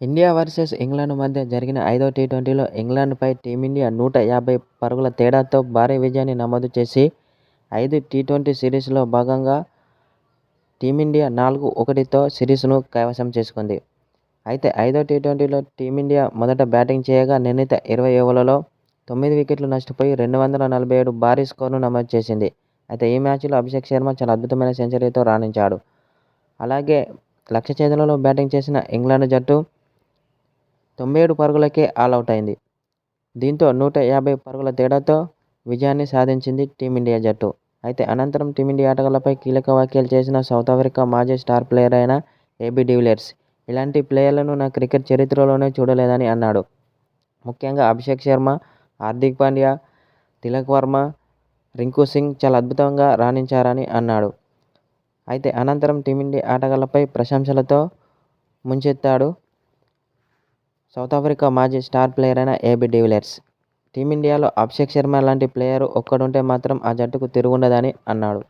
India versus England మధ్య జరిగిన ఐదో టీ-ట్వంటీలో ఇంగ్లాండ్పై టీమిండియా నూట యాభై పరుగుల తేడాతో భారీ విజయాన్ని నమోదు చేసి ఐదు టీ-ట్వంటీ సిరీస్లో భాగంగా టీమిండియా నాలుగు ఒకటితో సిరీస్ను కైవసం చేసుకుంది. అయితే ఐదో టీ-ట్వంటీలో టీమిండియా మొదట బ్యాటింగ్ చేయగా నిర్ణీత ఇరవై ఓవర్లలో తొమ్మిది వికెట్లు నష్టపోయి రెండు వందల నలభై ఏడు భారీ స్కోరును నమోదు చేసింది. అయితే ఈ మ్యాచ్లో అభిషేక్ శర్మ చాలా అద్భుతమైన సెంచరీతో రాణించాడు. అలాగే లక్ష చేతులలో బ్యాటింగ్ చేసిన ఇంగ్లాండ్ జట్టు తొంభై ఏడు పరుగులకే ఆలౌట్ అయింది. దీంతో నూట యాభై పరుగుల తేడాతో విజయాన్ని సాధించింది టీమిండియా జట్టు. అయితే అనంతరం టీమిండియా ఆటగాళ్ళపై కీలక వ్యాఖ్యలు చేసిన సౌత్ ఆఫ్రికా మాజీ స్టార్ ప్లేయర్ అయిన ఏబీ డివిలియర్స్ ఇలాంటి ప్లేయర్లను నా క్రికెట్ చరిత్రలోనే చూడలేదని అన్నాడు. ముఖ్యంగా అభిషేక్ శర్మ, హార్దిక్ పాండ్యా, తిలక్ వర్మ, రింకు సింగ్ చాలా అద్భుతంగా రాణించారని అన్నాడు. అయితే అనంతరం టీమిండియా ఆటగాళ్ళపై ప్రశంసలతో ముంచెత్తాడు సౌత్ ఆఫ్రికా మాజీ స్టార్ ప్లేయర్ అయిన ఏబీ డివిలియర్స్. టీమిండియాలో అభిషేక్ శర్మ లాంటి ప్లేయర్ ఒక్కడుంటే మాత్రం ఆ జట్టుకు తిరుగుండదని అన్నాడు.